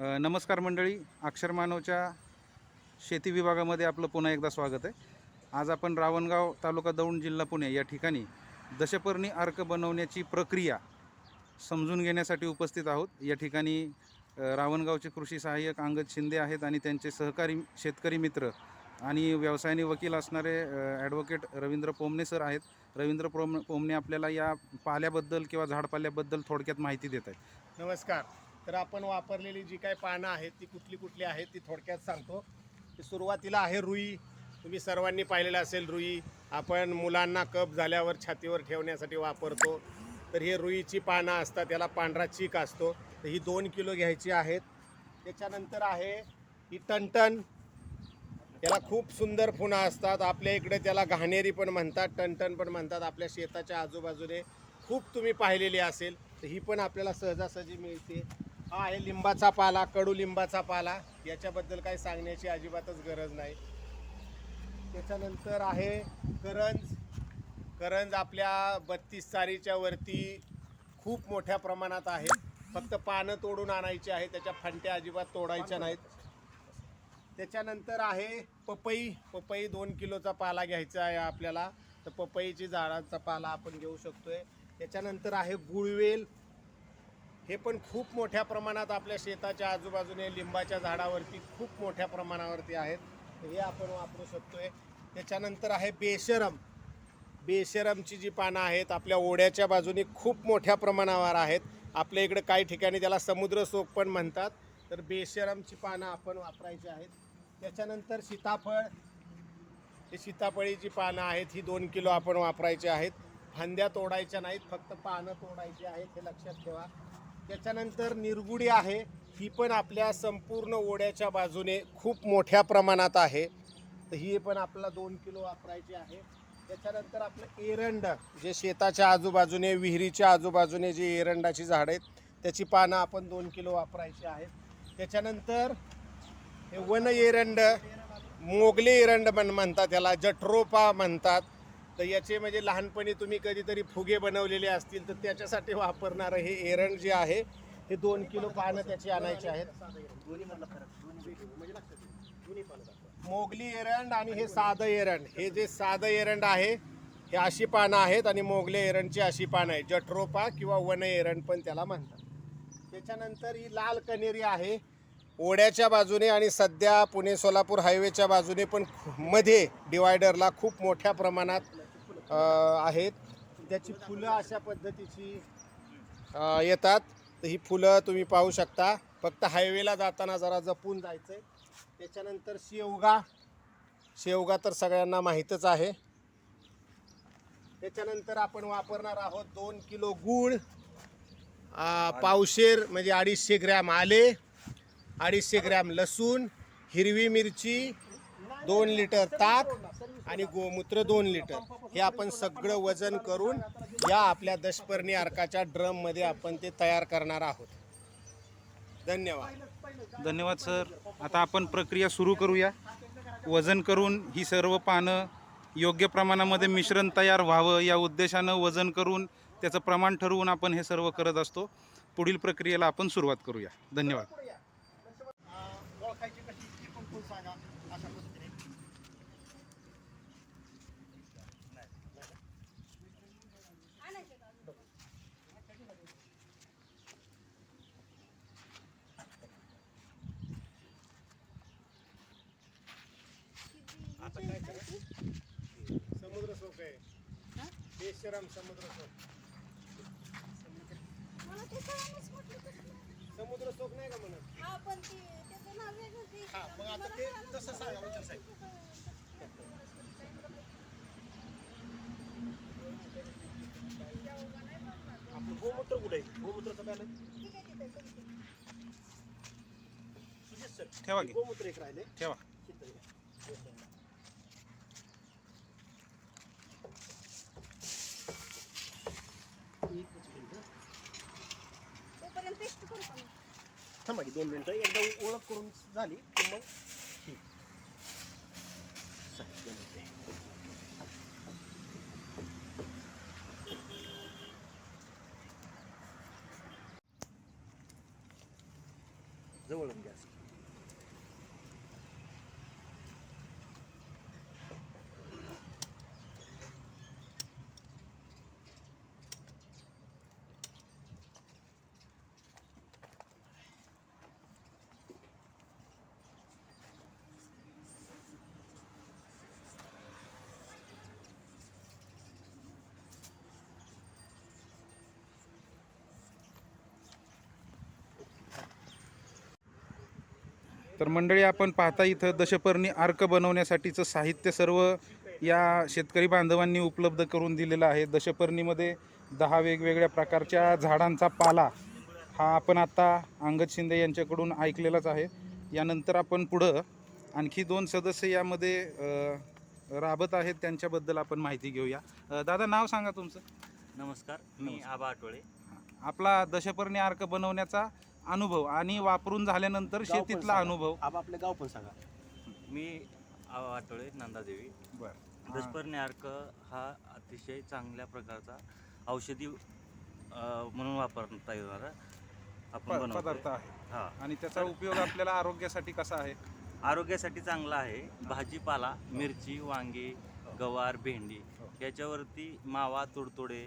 नमस्कार मंडळी. अक्षर मानवच्या शेती विभागामध्ये आपलं पुन्हा एकदा स्वागत आहे. आज आपण रावणगाव तालुका दौंड जिल्हा पुणे या ठिकाणी दशपर्णी अर्क बनवण्याची प्रक्रिया समजून घेण्यासाठी उपस्थित आहोत. या ठिकाणी रावणगावचे कृषी सहाय्यक अंगद शिंदे आहेत आणि त्यांचे सहकारी शेतकरी मित्र आणि व्यवसायाने वकील असणारे ॲडव्होकेट रवींद्र पोमने सर आहेत. रवींद्र पोम पोमने आपल्याला या पाल्याबद्दल किंवा झाडपाल्याबद्दल थोडक्यात माहिती देत आहेत. नमस्कार. तर आपण वापरलेली जी काही पानं आहेत ती कुठली कुठली आहेत ती थोडक्यात सांगतो. सुरुवातीला आहे रुई. तुम्ही सर्वांनी पाहिलेलं असेल रुई. आपण मुलांना कप झाल्यावर छातीवर ठेवण्यासाठी वापरतो. तर हे रुईची पानं असतात त्याला पांढरा चीक असतो. तर ही दोन किलो घ्यायची आहेत. त्याच्यानंतर आहे ही टनटन याला खूप सुंदर फुनं असतात. आपल्या इकडे त्याला घाणेरी पण म्हणतात टनटन पण म्हणतात. आपल्या शेताच्या आजूबाजूने खूप तुम्ही पाहिलेली असेल. तर ही पण आपल्याला सहजासहजी मिळते. हा आहे लिंबाचा पाला कडू लिंबाचा पाला. याच्याबद्दल काही सांगण्याची अजिबातच गरज नाही. त्याच्यानंतर आहे करंज. करंज आपल्या बत्तीस चारीच्या वरती खूप मोठ्या प्रमाणात आहे. फक्त पानं तोडून आणायची आहे त्याच्या फांट्या अजिबात तोडायच्या नाहीत. त्याच्यानंतर आहे पपई. पपई दोन किलोचा पाला घ्यायचा आहे आपल्याला. तर पपईची झाडांचा पाला आपण घेऊ शकतोय. त्याच्यानंतर आहे गुळवेल. हे पण खूप मोठ्या प्रमाणात आपल्या शेताच्या आजूबाजूने लिंबाच्या झाडावरती खूप मोठ्या प्रमाणावरती आहेत. हे आपण वापरू शकतो आहे त्याच्यानंतर आहे बेशरम. बेशरमची जी पानं आहेत आपल्या ओढ्याच्या बाजूने खूप मोठ्या प्रमाणावर आहेत. आपल्या इकडे काही ठिकाणी त्याला समुद्र सोक पण म्हणतात. तर बेशरमची पानं आपण वापरायची आहेत. त्याच्यानंतर सीताफळ. हे सीताफळीची पानं आहेत ही दोन किलो आपण वापरायची आहेत. फांद्या तोडायच्या नाहीत फक्त पानं तोडायची आहेत हे लक्षात ठेवा. त्याच्यानंतर निरगुडी आहे. ही पण आपल्या संपूर्ण ओढ्याच्या बाजूने खूप मोठ्या प्रमाणात आहे. तर ही पण आपल्याला दोन किलो वापरायची आहे. त्याच्यानंतर आपलं एरंड जे शेताच्या आजूबाजूने विहिरीच्या आजूबाजूने जे एरंडाची झाडं आहेत त्याची पानं आपण दोन किलो वापरायची आहेत. त्याच्यानंतर हे वन एरंड मोगले एरंड पण म्हणतात त्याला जठरोपा म्हणतात. तर याचे म्हणजे लहानपणी तुम्ही कधीतरी फुगे बनवलेले असतील तर त्याच्यासाठी वापरणारं हे एरंड जे आहे हे दोन किलो पानं त्याची आणायची आहेत. मोगली एरंड आणि हे साधं एरंड. हे जे साधं एरंड आहे हे अशी पानं आहेत आणि मोगले एरंडची अशी पानं आहे जठरोपा किंवा वन एरंड पण त्याला म्हणतात. त्याच्यानंतर ही लाल कनेरी आहे. ओढ्याच्या बाजूने आणि सध्या पुणे सोलापूर हायवेच्या बाजूने पण मध्ये डिवायडरला खूप मोठ्या प्रमाणात आहेत. त्याची फुलं अशा पद्धतीची येतात. तर ही फुलं तुम्ही पाहू शकता. फक्त हायवेला जाताना जरा जपून जायचं आहे त्याच्यानंतर शेवगा. शेवगा तर सगळ्यांना माहीतच आहे. त्याच्यानंतर आपण वापरणार आहोत दोन किलो गूळ पावशेर म्हणजे अडीचशे ग्रॅम आले अडीचशे ग्रॅम लसूण हिरवी मिरची दोन लिटर ताक आणि गोमूत्र दोन लिटर. हे आपण सगळं वजन करून या आपल्या दशपर्णी अर्काच्या ड्रममध्ये आपण ते तयार करणार आहोत. धन्यवाद. धन्यवाद सर. आता आपण प्रक्रिया सुरू करूया. वजन करून ही सर्व पानं योग्य प्रमाणामध्ये मिश्रण तयार व्हावं या उद्देशानं वजन करून त्याचं प्रमाण ठरवून आपण हे सर्व करत असतो. पुढील प्रक्रियेला आपण सुरुवात करूया. धन्यवाद ओळखायची कशी ती पण फुल सांगा अशा पद्धतीने आता काय करायचं समुद्र सोक आहे समुद्र कसं. समुद्र सोक नाही का म्हणत? हा, पण ते- त्याचं नाव वेगळं ते- हा, मग आता ते तसं सांगा, साहेब. आपलं गोमूत्र कुठे आहे? गोमूत्राचं ठीक आहे. सुजित सर ठेवा की. गोमूत्र एक राहिले. ठेवा तोपर्यंत पेस्ट करू का मी? थांबा की दोन मिनटं. एकदा ओळख करून झाली की मग तर मंडळी आपण पाहता इथं दशपर्णी अर्क बनवण्यासाठीचं साहित्य सर्व या शेतकरी बांधवांनी उपलब्ध करून दिलेलं आहे. दशपर्णीमध्ये दहा वेगवेगळ्या प्रकारच्या झाडांचा पाला हा आपण आता अंगद शिंदे यांच्याकडून ऐकलेलाच आहे. यानंतर आपण पुढं आणखी दोन सदस्य यामध्ये राबत आहेत. त्यांच्याबद्दल आपण माहिती घेऊया. दादा नाव सांगा तुमचं. नमस्कार. मी आबा आठवळे आपला दशपर्णी अर्क बनवण्याचा अनुभव आणि वापरून झाल्यानंतर गाव पण शेतीतला सांगा. अनुभव. आप आपले गाव पण सांगा. मी आठवळे नंदादेवी. बरं. दशपर्णी अर्क हा अतिशय चांगल्या प्रकारचा औषधी अ, म्हणून वापरता येणारा आपण प-. पदार्थ आहे. हा. आणि त्याचा उपयोग आपल्याला आरोग्यासाठी कसा आहे? आरोग्यासाठी चांगला आहे. भाजीपाला मिरची वांगी गवार भेंडी हो. याच्यावरती मावा तुडतुडे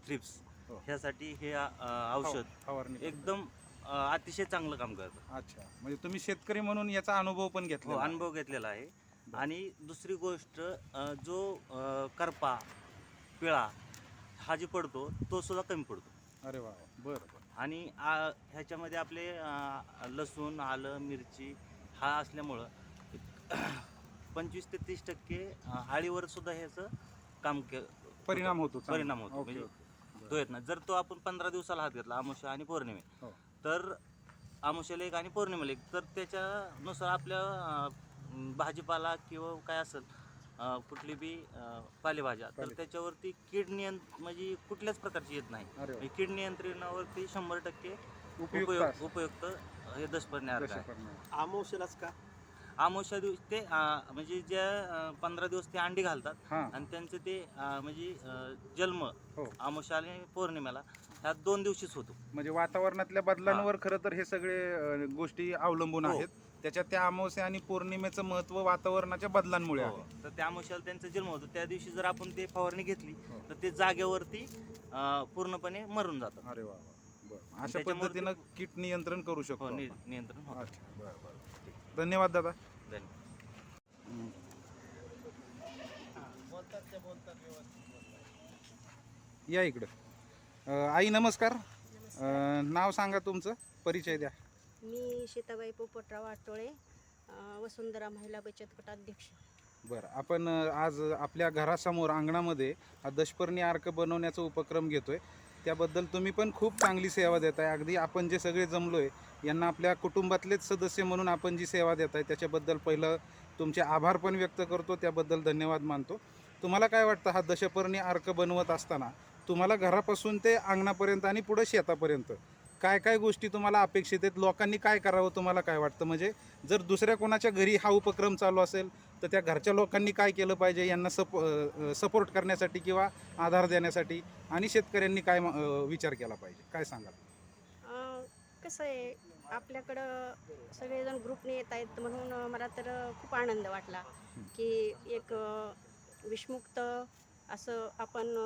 थ्रिप्स हो. ह्यासाठी हे अ, औषध फवारणी एकदम अतिशय चांगलं काम करतं अच्छा म्हणजे तुम्ही शेतकरी म्हणून याचा अनुभव पण हो घेतला अनुभव घेतलेला आहे. आणि दुसरी गोष्ट अ, जो अ, करपा पिळा हा जे पडतो तो सुद्धा कमी पडतो अरे वा वा. बरं बरं आणि आ, ह्याच्यामध्ये आपले अ, लसूण आलं मिरची हा असल्यामुळं पंचवीस ते तीस टक्के अ, आळीवर सुद्धा ह्याचं काम के परिणाम होतो चांगला. परिणाम होतो. ओके, म्हणजे ओके. तो येत नाही जर तो आपण पंधरा दिवसाला हात घेतला अमावस्या आणि पौर्णिमे हो. तर अमावस्याला एक आणि पौर्णिमेला एक तर त्याच्यानुसार आपल्या भाजीपाला किंवा काय असेल कुठली बी पालेभाज्या तर त्याच्यावरती कीड नियंत्र म्हणजे कुठल्याच प्रकारची येत नाही अरे वा. कीड नियंत्रणावरती शंभर टक्के उपयुक्त उपयोग. उपयुक्त हे दशपर्णी अर्क आहे. आमोशेलाच का अमावस्या दिवशी ते अं, म्हणजे ज्या पंधरा दिवस ते अंडी घालतात हा आणि त्यांचं ते अं, म्हणजे अं, जन्म हो. अमावस्या आणि पौर्णिमेला ह्या दोन दिवशीच होतो. म्हणजे वातावरणातल्या बदलांवर खरं तर हे सगळे अ, गोष्टी अवलंबून हो. आहेत. त्याच्यात त्या अमावस्या आणि पौर्णिमेचं महत्त्व वातावरणाच्या बदलांमुळे हो. आहे. तर त्या अमावस्याला त्यांचा जन्म होतो. त्या दिवशी जर आपण ते फवारणी घेतली हो. तर ते जागेवरती अं, पूर्णपणे मरून जातात. अरे वा वा. बरं. अशा त्याच्यामुळे पद्धतीनं कीट नियंत्रण करू शकतो हो, नि-. नियंत्रण होतं. अच्छा बरं बरं. धन्यवाद दादा. धन्यवाद. या इकडं. आई नमस्कार. अ, नाव सांगा तुमचं. परिचय द्या. मी सीताबाई पोपटराव आटोळे अं, वसुंधरा महिला बचत गट अध्यक्ष. बरं आपण अ, आज आपल्या घरासमोर अंगणामध्ये हा दशपर्णी अर्क बनवण्याचा उपक्रम घेतोय. त्याबद्दल तुम्ही पण खूप चांगली सेवा देत आहे अगदी आपण जे सगळे जमलोय यांना आपल्या कुटुंबातलेच सदस्य म्हणून आपण जी सेवा देत आहे त्याच्याबद्दल पहिलं तुमचे आभार पण व्यक्त करतो. त्याबद्दल धन्यवाद मानतो. तुम्हाला काय वाटतं हा दशपर्णी अर्क बनवत असताना तुम्हाला घरापासून ते अंगणापर्यंत आणि पुढे शेतापर्यंत काय काय गोष्टी तुम्हाला अपेक्षित आहेत? लोकांनी काय करावं तुम्हाला काय वाटतं? म्हणजे जर दुसऱ्या कोणाच्या घरी हा उपक्रम चालू असेल तर त्या घरच्या लोकांनी काय केलं पाहिजे? यांना सप सपोर्ट करण्यासाठी किंवा आधार देण्यासाठी आणि शेतकऱ्यांनी काय विचार केला पाहिजे? काय सांगाल? कसं आहे आपल्याकडं सगळेजण ग्रुपने येत आहेत म्हणून मला तर खूप आनंद वाटला की एक विषमुक्त असं आपण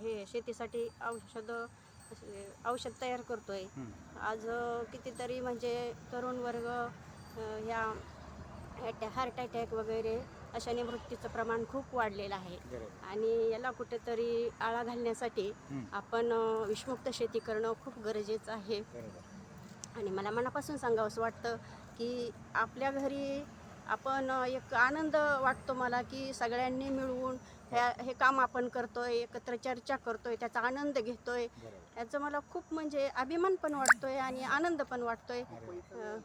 हे शेतीसाठी औषधं असे औषध तयार करतोय. आज कितीतरी म्हणजे तरुण वर्ग ह्या हार्ट अटॅक वगैरे अशाने मृत्यूचं प्रमाण खूप वाढलेलं आहे. आणि याला कुठेतरी आळा घालण्यासाठी. आपण विषमुक्त शेती करणं खूप गरजेचं आहे. आणि मला मनापासून सांगावंसं वाटतं की आपल्या घरी आपण एक आनंद वाटतो मला की सगळ्यांनी मिळवून ह्या हे काम आपण करतोय एकत्र चर्चा करतोय त्याचा आनंद घेतोय. याचं मला खूप म्हणजे अभिमान पण वाटतोय आणि आनंद पण वाटतोय. अं,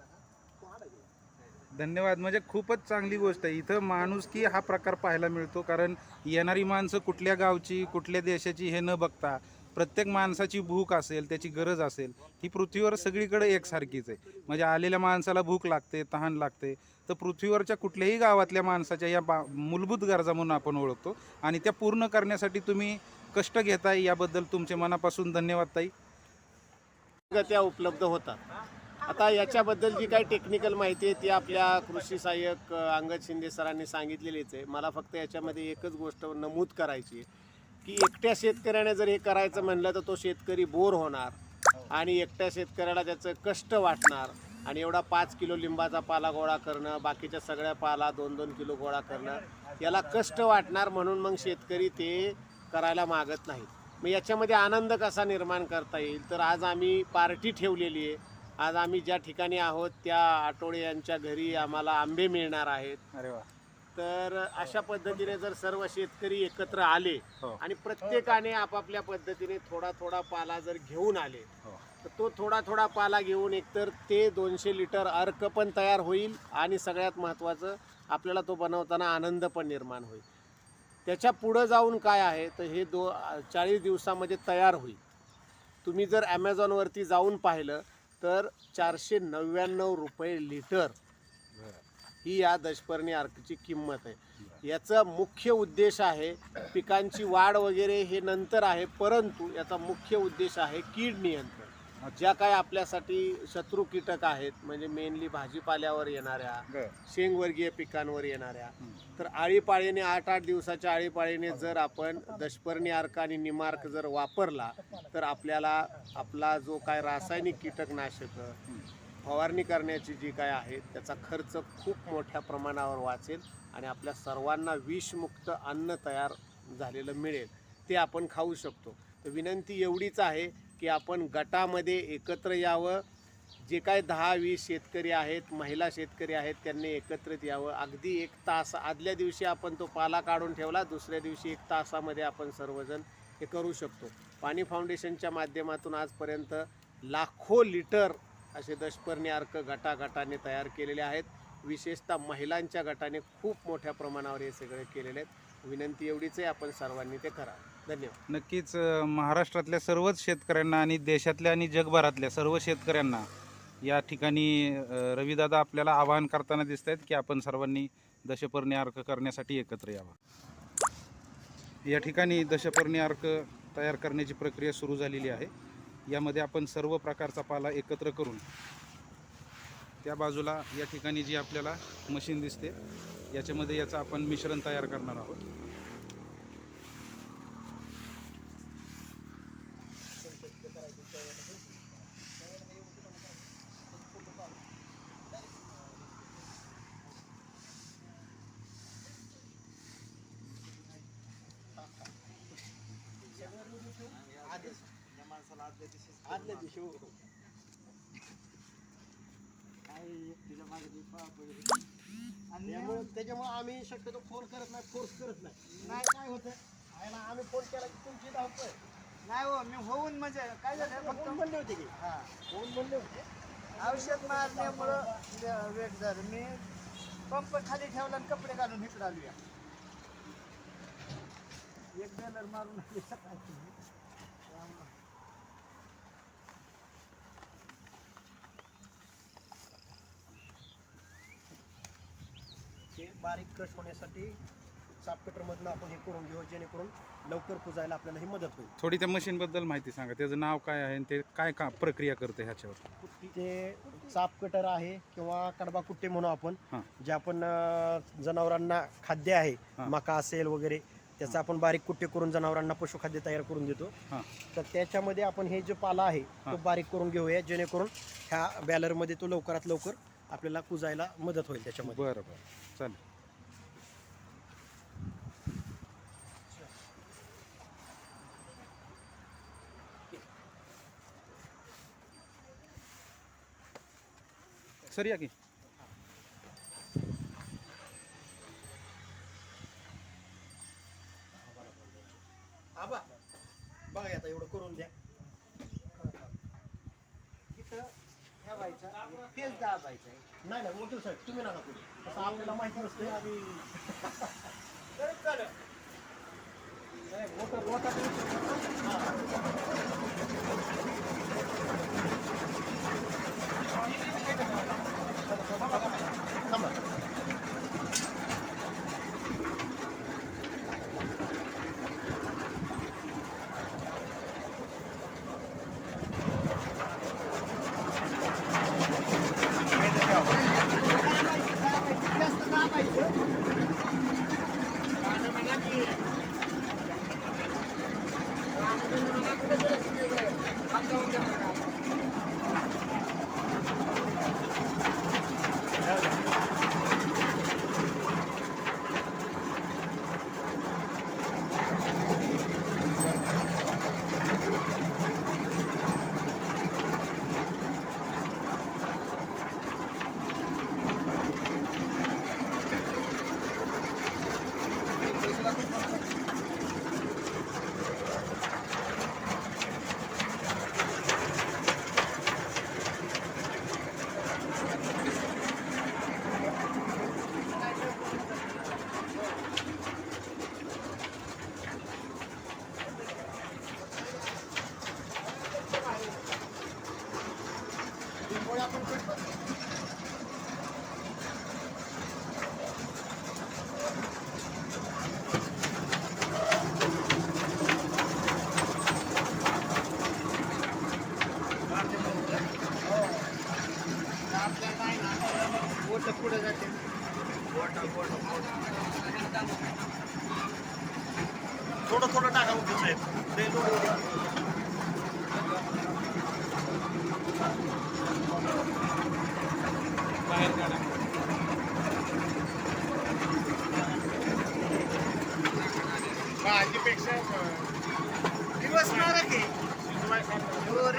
धन्यवाद. म्हणजे खूपच चांगली गोष्ट आहे. इथं माणुसकी हा प्रकार पाहायला मिळतो कारण येणारी माणसं कुठल्या गावची कुठल्या देशाची हे न बघता प्रत्येक माणसाची भूक असेल त्याची गरज असेल ही पृथ्वीवर सगळीकडे एकसारखीच आहे. म्हणजे आलेल्या माणसाला भूक लागते तहान लागते. तर पृथ्वीवरच्या कुठल्याही गावातल्या माणसाच्या या बा मूलभूत गरजा म्हणून आपण ओळखतो. आणि त्या पूर्ण करण्यासाठी तुम्ही कष्ट घेताय याबद्दल तुमचे मनापासून धन्यवाद ताई. त्या उपलब्ध होतात. आता याच्याबद्दल जी काही टेक्निकल माहिती आहे ती आपल्या कृषी सहाय्यक अंगद शिंदे सरांनी सांगितलेलीच आहे. मला फक्त याच्यामध्ये एकच गोष्ट नमूद करायची आहे की एकट्या शेतकऱ्याने जर हे करायचं म्हणलं तर तो शेतकरी बोर होणार आणि एकट्या शेतकऱ्याला त्याचं कष्ट वाटणार. आणि एवढा पाच किलो लिंबाचा पाला गोळा करणं बाकीच्या सगळ्या पाला दोन दोन किलो गोळा करणं याला कष्ट वाटणार म्हणून मग शेतकरी ते करायला मागत नाही. मग याच्यामध्ये आनंद कसा निर्माण करता येईल? तर आज आम्ही पार्टी ठेवलेली आहे. आज आम्ही ज्या ठिकाणी आहोत त्या आठवडे यांच्या घरी आम्हाला आंबे मिळणार आहेत. अरे वा. तर अशा पद्धतीने जर सर्व शेतकरी एकत्र आले हो. आणि प्रत्येकाने आपापल्या पद्धतीने थोडा थोडा पाला जर घेऊन आले हो. तर तो थोडा थोडा पाला घेऊन एकतर ते दोनशे लिटर अर्क पण तयार होईल आणि सगळ्यात महत्त्वाचं आपल्याला तो बनवताना आनंद पण निर्माण होईल. त्याच्या पुढं जाऊन काय आहे तर हे दो चाळीस दिवसामध्ये तयार होईल. तुम्ही जर ॲमेझॉनवरती जाऊन पाहिलं तर चारशे नव्याण्णव रुपये लिटर ही या दशपर्णी अर्कची किंमत आहे. याचा मुख्य उद्देश आहे पिकांची वाढ वगैरे हे नंतर आहे परंतु याचा मुख्य उद्देश आहे कीड नियंत्रण. ज्या काय आपल्यासाठी शत्रू कीटक आहेत म्हणजे मेनली भाजीपाल्यावर येणाऱ्या शेंगवर्गीय पिकांवर येणाऱ्या. तर आळीपाळीने आठ आठ दिवसाच्या आळीपाळीने जर आपण दशपर्णी अर्क आणि निमार्क जर वापरला तर आपल्याला आपला जो काय रासायनिक कीटकनाशक फवारणी करण्याची जी काय आहे त्याचा खर्च खूप मोठ्या प्रमाणावर वाचेल आणि आपल्या सर्वांना विषमुक्त अन्न तयार झालेलं मिळेल ते आपण खाऊ शकतो. तर विनंती एवढीच आहे की आपण गटामध्ये एकत्र यावं. जे काय दहा वीस शेतकरी आहेत महिला शेतकरी आहेत त्यांनी एकत्रित यावं. अगदी एक तास आदल्या दिवशी आपण तो पाला काढून ठेवला दुसऱ्या दिवशी एक तासामध्ये आपण सर्वजण हे करू शकतो. पाणी फाउंडेशनच्या माध्यमातून आजपर्यंत लाखो लिटर असे दशपर्णी अर्क गटागटाने तयार केलेले आहेत. विशेषतः महिलांच्या गटाने खूप मोठ्या प्रमाणावर हे सगळे केलेले आहेत. विनंती एवढीच आहे. आपण सर्वांनी ते करा धन्यवाद. नक्कीच अ, महाराष्ट्रातल्या सर्वच शेतकऱ्यांना आणि देशातल्या आणि जगभरातल्या सर्व शेतकऱ्यांना या ठिकाणी अ, रविदादा आपल्याला आवाहन करताना दिसत आहेत की आपण सर्वांनी दशपर्णी अर्क करण्यासाठी एकत्र यावं. या ठिकाणी दशपर्णी अर्क तयार करण्याची प्रक्रिया सुरू झालेली आहे. यामध्ये आपण सर्व प्रकारचा पाला एकत्र करून त्या बाजूला या ठिकाणी जी आपल्याला मशीन दिसते याच्यामध्ये याचं आपण मिश्रण तयार करणार आहोत आदल्या दिवशी हो. काय एकटीला मागे ती पळा पळी. त्यामुळे त्याच्यामुळे आम्ही शक्यतो फोन करत नाही फोर्स करत नाही. नाही काय होतं आयला आम्ही फोन केला की तुमची धावतोय नाही हो मी होऊन म्हणजे काय झालं फक्त म्हणले होते की. हा. फोन म्हणले होते. औषध मारल्यामुळं वेट झालं. मी पंप खाली ठेवला आणि कपडे घालून इकडे आलो एक बॅलर मारून आली बारीक क्रश होण्यासाठी साप कटरमधनं आपण हे करून घेऊ जेणेकरून लवकर पुजायला आपल्याला ही मदत होईल थोडी त्या मशीनबद्दल माहिती सांगा त्याचं नाव काय आहे आणि ते काय का प्रक्रिया करते ह्याच्यावर ते चाप कटर आहे किंवा कडबा कुट्टे म्हणू आपण हां. जे आपण अं, जनावरांना खाद्य आहे. मका असेल वगैरे त्याचं आपण बारीक कुट्टे करून जनावरांना पशुखाद्य तयार करून देतो हां. तर त्याच्यामध्ये आपण हे जो पाला आहे तो हां. बारीक करून घेऊया जेणेकरून ह्या बॅलरमध्ये तो लवकरात लवकर आपल्याला कुजायला मदत होईल त्याच्यामध्ये. बरं बरं. चालेल. सर या की आबा बघा आता एवढं करून द्या इथं ठेवायचा तेच दाबायचं आहे. नाही नाही वकील साहेब तुम्ही नका करू तसं आपल्याला माहिती नसते आम्ही. नाही, मोठं मोठा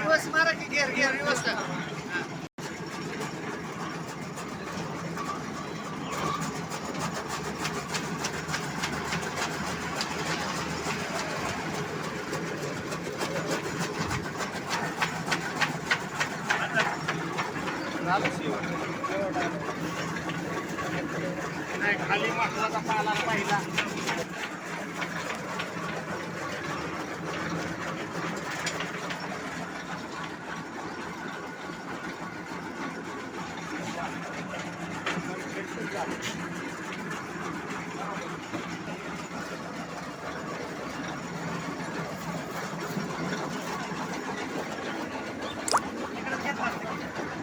हो रिवर्स मारा की गियर गेअर रिवर्स टाका नाही खाली महत्त्वाचा पाला पहिला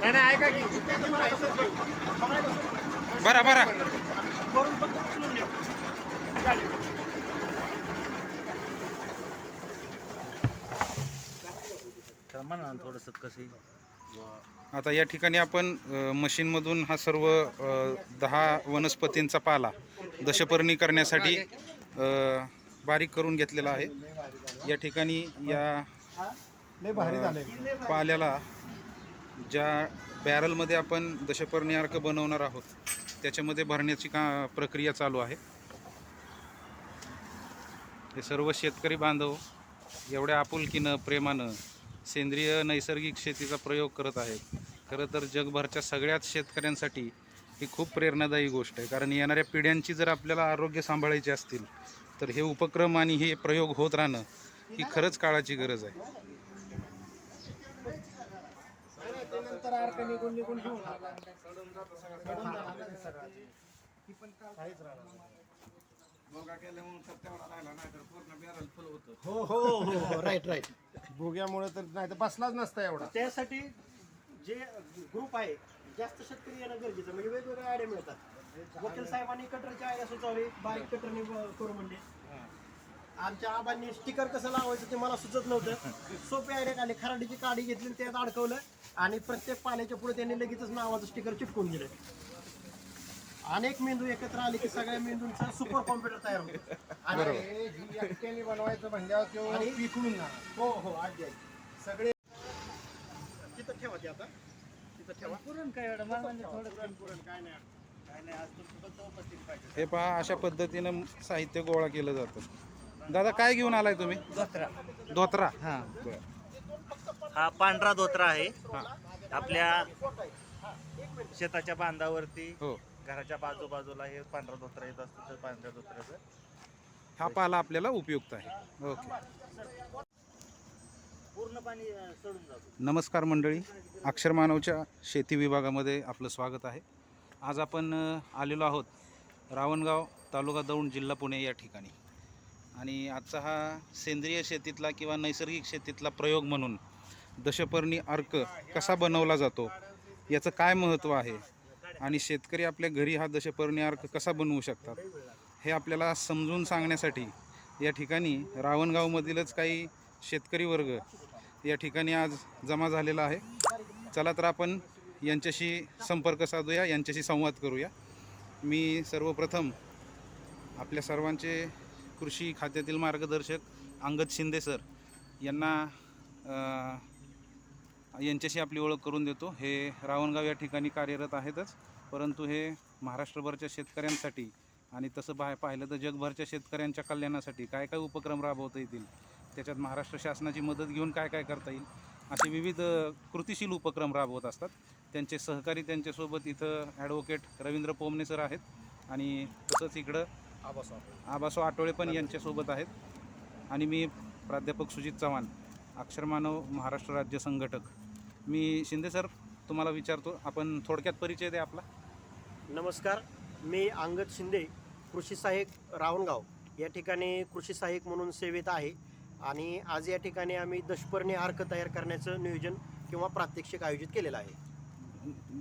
नाही नाही ऐका की बरा बरा तर म्हणा ना थोडंसं कसं आता या ठिकाणी आपण अ, मशीनमधून हा सर्व अ, दहा वनस्पतींचा पाला दशपर्णी करण्यासाठी अ, बारीक करून घेतलेला आहे. या ठिकाणी या लय पाल्याला ज्या बॅरलमध्ये आपण दशपर्णी अर्क बनवणार आहोत त्याच्यामध्ये भरण्याची का प्रक्रिया चालू आहे. हे सर्व शेतकरी बांधव एवढ्या आपुलकीनं प्रेमानं सेंद्रिय नैसर्गिक शेतीचा प्रयोग करत आहेत. खरं तर जगभरच्या सगळ्याच शेतकऱ्यांसाठी ही खूप प्रेरणादायी गोष्ट आहे. कारण येणाऱ्या पिढ्यांची जर आपल्याला आरोग्य सांभाळायचे असतील तर हे उपक्रम आणि हे प्रयोग होत राहणं ही खरंच काळाची गरज आहे. हो हो हो. राईट राईट भुग्यामुळे तर नाही तर बसलाच नसता एवढा. त्यासाठी जे ग्रुप आहे जास्त शेतकरी येणं गरजेचं म्हणजे वेगवेगळ्या आयडिया मिळतात. वकील साहेबांनी कटरची आयडिया सुचवली बारीक कटरने करू म्हणजे आमच्या आबांनी स्टिकर कसं लावायचं ते मला सुचत नव्हतं. सोपी आयडिया आली खराडीची काडी घेतली आणि त्यात अडकवलं आणि प्रत्येक पाण्याच्या पुढे त्यांनी लगेचच नावाचं स्टिकर चिटकून दिलं. अनेक मेंदू एकत्र आले की सगळ्या मेंदूंचा सुपर कॉम्प्युटर तयार होतो. आणि हे जी एकट्याने बनवायचं म्हणल्यावर तो आणि- पिकळून जाणार. हो हो आजी सगळे तिथं ठेवा ते आता. तिथं ठेवा. पुरण काय एवढं? थोडं पुरण पुरण काय नाही काय नाही आज तुमचं पण उपस्थित पाहिजे. हे पहा अशा पद्धतीनं साहित्य गोळा केलं जातं. दादा काय घेऊन आलाय तुम्ही? धोत्रा. हां. हा पांढरा धोत्रा आहे. आपल्या शेताच्या बांधावरती हो. घराच्या बाजूबाजूला हे पांढरा धोत्रा येत असतं तर पांढऱ्या धोत्र्याचं हा पाला आपल्याला उपयुक्त आहे. ओके. पूर्ण पाणी अं, सोडून जातो. नमस्कार मंडळी. अक्षर मानवच्या शेती विभागामध्ये आपलं स्वागत आहे. आज आपण आलेलो आहोत रावणगाव तालुका दौंड जिल्हा पुणे या ठिकाणी. आणि आजचा हा सेंद्रिय शेतीतला किंवा नैसर्गिक शेतीतला प्रयोग म्हणून दशपर्णी अर्क कसा बनवला जातो याचं काय महत्त्व आहे आणि शेतकरी आपल्या घरी हा दशपर्णी अर्क कसा बनवू शकतात? हे आपल्याला समजून सांगण्यासाठी या ठिकाणी रावणगावमधीलच काही शेतकरी वर्ग या ठिकाणी आज जमा झालेला आहे. चला तर आपण यांच्याशी संपर्क साधूया यांच्याशी संवाद करूया. मी सर्वप्रथम आपल्या सर्वांचे कृषी खात्यातील मार्गदर्शक अंगद शिंदे सर यांना यांच्याशी आपली ओळख करून देतो. हे रावणगाव या ठिकाणी कार्यरत आहेतच. परंतु हे महाराष्ट्रभरच्या शेतकऱ्यांसाठी आणि तसं बाहेर पाहिलं तर जगभरच्या शेतकऱ्यांच्या कल्याणासाठी काय काय उपक्रम राबवता येतील? त्याच्यात महाराष्ट्र शासनाची मदत घेऊन काय काय करता येईल? असे विविध कृतिशील उपक्रम राबवत असतात. त्यांचे सहकारी त्यांच्यासोबत इथं ॲडव्होकेट रवींद्र पोमने सर आहेत. आणि तसंच इकडं आबासो आटोळे पण यांच्यासोबत आहेत. आणि मी प्राध्यापक सुजित चव्हाण अक्षरमानव महाराष्ट्र राज्य संघटक. मी शिंदे सर तुम्हाला विचारतो आपण थोडक्यात परिचय द्या आपला. नमस्कार मी अंगद शिंदे कृषी सहाय्यक रावणगाव. या ठिकाणी कृषी सहाय्यक म्हणून सेवेत आहे आणि आज या ठिकाणी आम्ही दशपर्णी अर्क तयार करण्याचं नियोजन किंवा प्रात्यक्षिक आयोजित केलेलं आहे.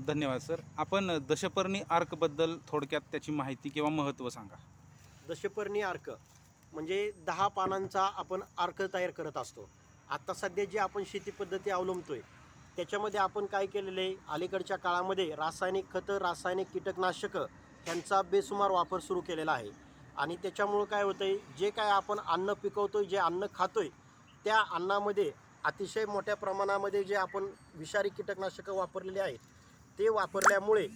धन्यवाद सर. आपण दशपर्णी आर्कबद्दल थोडक्यात त्याची माहिती किंवा महत्त्व सांगा. दशपर्णी अर्क म्हणजे दहा पानांचा आपण अर्क तयार करत असतो. आता सध्या जी आपण शेती पद्धती अवलंबतोय त्याच्यामध्ये आपण काय केलेलं आहे? अलीकडच्या काळामध्ये रासायनिक खतं रासायनिक कीटकनाशकं ह्यांचा बेसुमार वापर सुरू केलेला आहे. आणि त्याच्यामुळं काय होतं आहे जे काय आपण अन्न पिकवतो आहे जे अन्न खातो आहे त्या अन्नामध्ये अतिशय मोठ्या प्रमाणामध्ये जे आपण विषारी कीटकनाशकं वापरलेली आहेत ते वापरल्यामुळे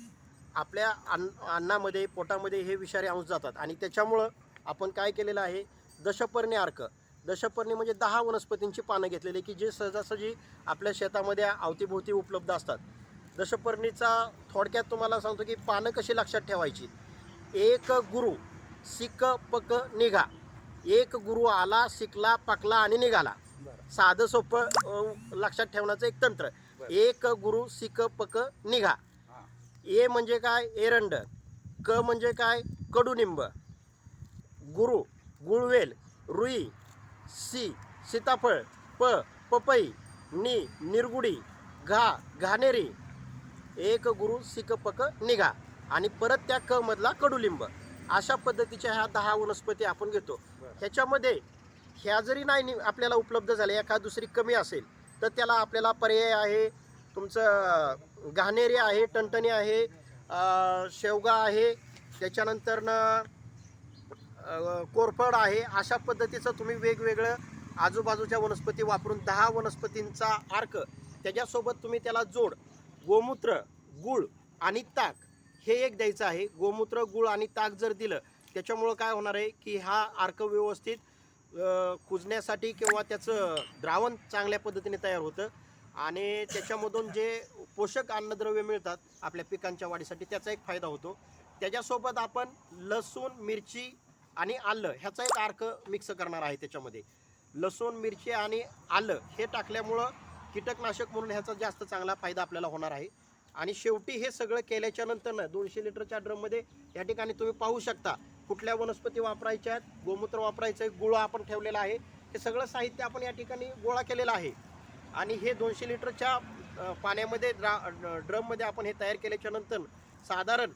आपल्या अन्न अन्नामध्ये पोटामध्ये हे विषारी अंश जातात. आणि त्याच्यामुळं आपण काय केलेलं आहे? दशपर्णी अर्क. दशपर्णी म्हणजे दहा वनस्पतींची पानं घेतलेली की जे सहजासहजी आपल्या शेतामध्ये अवतीभोवती उपलब्ध असतात. दशपर्णीचा थोडक्यात तुम्हाला सांगतो की पानं कशी लक्षात ठेवायची? एक गुरु सिक पक निघा. एक गुरु आला शिकला पकला आणि निघाला. साधं सोपं लक्षात ठेवण्याचं एक तंत्र. एक गुरु सिक पक निघा. ए म्हणजे काय? एरंड. क म्हणजे काय? कडुनिंब. गुरु गुळवेल रुई सी सीताफळ प पपई नि निरगुडी घा घाणेरी. एक गुरु सिकपक निघा. आणि परत त्या क मधला कडुलिंब. अशा पद्धतीच्या ह्या दहा वनस्पती आपण घेतो. ह्याच्यामध्ये ह्या जरी नाही नि- आपल्याला उपलब्ध झाल्या एखाद दुसरी कमी असेल तर त्याला आपल्याला पर्याय आहे. तुमचं घाणेरी आहे टणटणी आहे शेवगा आहे. त्याच्यानंतरनं कोरफड आहे. अशा पद्धतीचं तुम्ही वेगवेगळं आजूबाजूच्या वनस्पती वापरून दहा वनस्पतींचा अर्क त्याच्यासोबत तुम्ही त्याला जोड गोमूत्र गुळ आणि ताक हे एक द्यायचं आहे. गोमूत्र गुळ आणि ताक जर दिलं त्याच्यामुळं काय होणार आहे की हा अर्क व्यवस्थित कुजण्यासाठी किंवा त्याचं द्रावण चांगल्या पद्धतीने तयार होतं आणि त्याच्यामधून जे पोषक अन्नद्रव्य मिळतात आपल्या पिकांच्या वाढीसाठी त्याचा एक फायदा होतो. त्याच्यासोबत आपण लसूण मिरची आणि आलं ह्याचा एक अर्क मिक्स करणार आहे त्याच्यामध्ये. लसूण मिरची आणि आलं हे टाकल्यामुळं कीटकनाशक म्हणून ह्याचा जास्त चांगला फायदा आपल्याला होणार आहे. आणि शेवटी हे सगळं केल्याच्यानंतर दोनशे लिटरच्या ड्रममध्ये या ठिकाणी तुम्ही पाहू शकता कुठल्या वनस्पती वापरायच्या आहेत गोमूत्र वापरायचं आहे गुळ आपण ठेवलेला आहे. हे सगळं साहित्य आपण या ठिकाणी गोळा केलेलं आहे. आणि हे दोनशे लिटरच्या पाण्यामध्ये ड्रा ड्रममध्ये आपण हे तयार केल्याच्यानंतर साधारण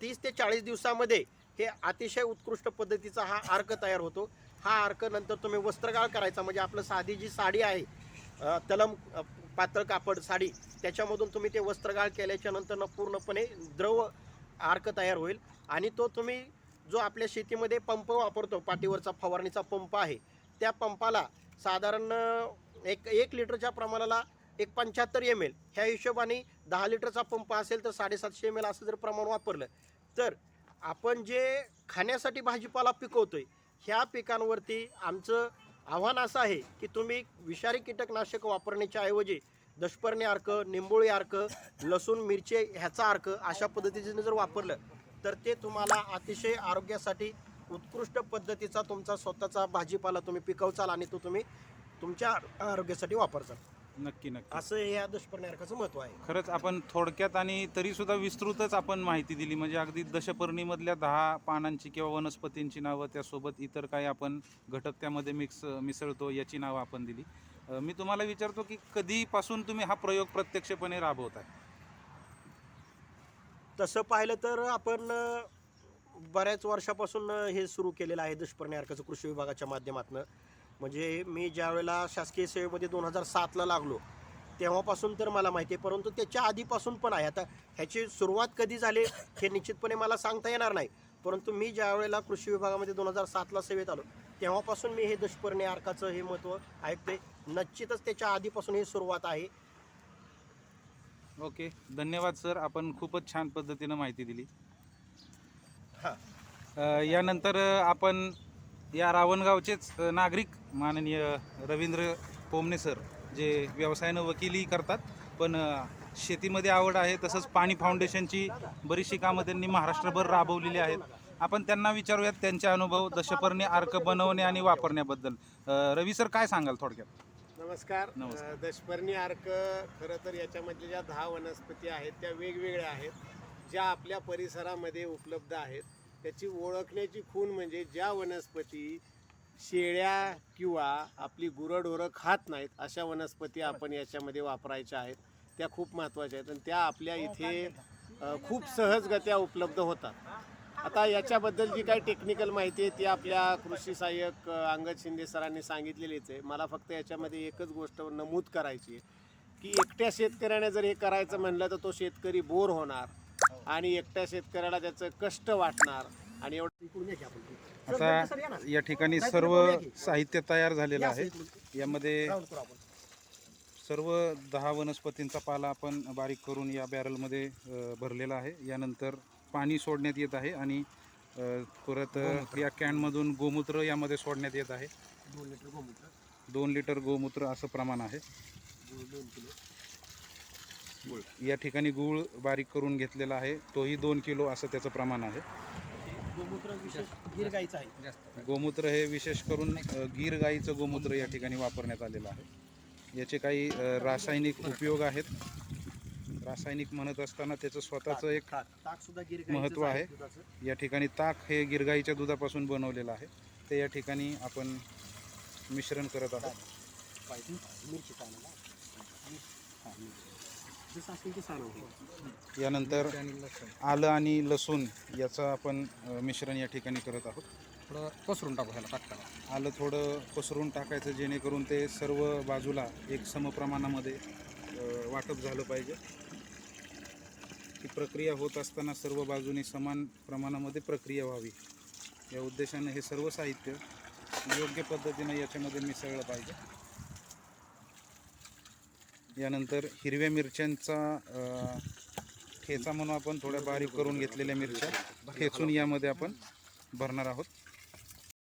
तीस ते चाळीस दिवसामध्ये हे अतिशय उत्कृष्ट पद्धतीचा हा अर्क तयार होतो. हा अर्क नंतर तुम्ही वस्त्रगाळ करायचा म्हणजे आपलं साधी जी साडी आहे तलम पातळ कापड साडी त्याच्यामधून तुम्ही ते वस्त्रगाळ केल्याच्यानंतर पूर्णपणे द्रव अर्क तयार होईल. आणि तो तुम्ही जो आपल्या शेतीमध्ये पंप वापरतो पाठीवरचा फवारणीचा पंप आहे त्या पंपाला साधारण एक एक लिटरच्या प्रमाणाला एक पंच्याहत्तर एम एल ह्या हिशोबाने दहा लिटरचा पंप असेल तर साडेसातशे एम एल असं जर प्रमाण वापरलं तर आपण जे खाण्यासाठी भाजीपाला पिकवतो आहे ह्या पिकांवरती आमचं आव्हान असं आहे की तुम्ही विषारी कीटकनाशक वापरण्याच्या ऐवजी दशपर्णी अर्क निंबोळी अर्क लसूण मिरची ह्याचा अर्क अशा पद्धतीने जर वापरलं तर ते तुम्हाला अतिशय आरोग्यासाठी उत्कृष्ट पद्धतीचा तुमचा स्वतःचा भाजीपाला तुम्ही पिकवचाल आणि तो तुम्ही तुमच्या आरोग्यासाठी वापरचाल. नक्की नक्की. असं या दुष्परिणाम अर्काचं महत्त्व आहे. खरंच आपण थोडक्यात आणि तरीसुद्धा विस्तृतच आपण माहिती दिली. म्हणजे अगदी दशपर्णीमधल्या दहा पानांची किंवा वनस्पतींची नावं त्यासोबत इतर काही आपण घटक त्यामध्ये मिक्स मिसळतो याची नावं आपण दिली. अ, मी तुम्हाला विचारतो की कधीपासून तुम्ही हा प्रयोग प्रत्यक्षपणे राबवताय? तसं पाहिलं तर आपण अ, बऱ्याच वर्षापासून अ, हे सुरू केलेलं आहे दुष्परिणाम अर्काचं कृषी विभागाच्या माध्यमातून. म्हणजे मी ज्या वेळेला शासकीय सेवेमध्ये दोन हजार सातला लागलो तेव्हापासून तर मला माहिती आहे परंतु त्याच्या आधीपासून पण आहे. आता ह्याची सुरुवात कधी झाली हे निश्चितपणे मला सांगता येणार नाही. परंतु मी ज्या वेळेला कृषी विभागामध्ये दोन हजार सातला सेवेत आलो तेव्हापासून मी हे दुष्परिणाम अर्काचं हे महत्त्व ऐकते निश्चितच त्याच्या आधीपासून ही सुरुवात आहे. ओके. धन्यवाद सर. आपण खूपच छान पद्धतीनं माहिती दिली. हां. यानंतर आपण या रावणगावचेच नागरिक माननीय रवींद्र पोमणे सर जे व्यवसायानं वकिली करतात. पण शेतीमध्ये आवड आहे तसंच पाणी फाउंडेशनची बरीचशी कामं त्यांनी महाराष्ट्रभर राबवलेली आहेत. आपण त्यांना विचारूयात त्यांचे अनुभव दशपर्णी अर्क बनवणे आणि वापरण्याबद्दल. रवी सर काय सांगाल थोडक्यात? नमस्कार. नमस्कार. दशपर्णी अर्क खरं तर याच्यामधल्या ज्या दहा वनस्पती आहेत त्या वेगवेगळ्या आहेत ज्या आपल्या परिसरामध्ये उपलब्ध आहेत. त्याची ओळखण्याची खूण म्हणजे ज्या वनस्पती शेळ्या किंवा आपली गुरंढोरं खात नाहीत अशा वनस्पती आपण याच्यामध्ये वापरायच्या आहेत. त्या खूप महत्त्वाच्या आहेत आणि त्या आपल्या इथे अ, खूप सहजगत्या उपलब्ध होतात. आता याच्याबद्दल जी काही टेक्निकल माहिती आहे ती आपल्या कृषी सहाय्यक अंगद शिंदे सरांनी सांगितलेलीच आहे. मला फक्त याच्यामध्ये एकच गोष्ट नमूद करायची आहे की एकट्या शेतकऱ्याने जर हे करायचं म्हणलं तर तो शेतकरी बोर होणार. आणि एकट्या शेतकऱ्याला त्याचं कष्ट वाटणार. आणि एवढं आता या ठिकाणी सर्व. साहित्य तयार झालेलं आहे. यामध्ये. सर्व दहा वनस्पतींचा पाला आपण बारीक करून या बॅरलमध्ये भरलेला आहे. यानंतर पाणी सोडण्यात येत आहे आणि परत या कॅनमधून गोमूत्र यामध्ये सोडण्यात येत आहे. दोन लिटर गोमूत्र. दोन लिटर गोमूत्र असं प्रमाण आहे. दोन दोन किलो. या ठिकाणी गूळ बारीक करून घेतलेला आहे. तोही दोन किलो असं त्याचं प्रमाण आहे. गोमूत्र विशेष गिर गाईचं आहे. गोमूत्र हे विशेष करून गीर गाईचं गोमूत्र या ठिकाणी वापरण्यात आलेलं आहे. याचे काही रासायनिक उपयोग आहेत. रासायनिक म्हणत असताना त्याचं स्वतःचं एक महत्त्व आहे. या ठिकाणी ताक हे गिरगाईच्या दुधापासून बनवलेलं आहे. ते या ठिकाणी आपण मिश्रण करत आहोत. जसं असेल यानंतर आलं आणि लसूण याचं आपण मिश्रण या ठिकाणी करत आहोत. थोडं पसरून टाकू ह्याला टाकताना आलं थोडं पसरून टाकायचं जेणेकरून ते सर्व बाजूला एक समप्रमाणामध्ये वाटप झालं पाहिजे. ही प्रक्रिया होत असताना सर्व बाजूनी समान प्रमाणामध्ये प्रक्रिया व्हावी. या उद्देशाने हे सर्व साहित्य योग्य पद्धतीनं याच्यामध्ये मिसळलं पाहिजे. यानंतर हिरव्या मिरच्यांचा ठेचा म्हणून आपण थोड्या बारीक करून घेतलेल्या मिरच्या ठेचून यामध्ये आपण भरणार आहोत.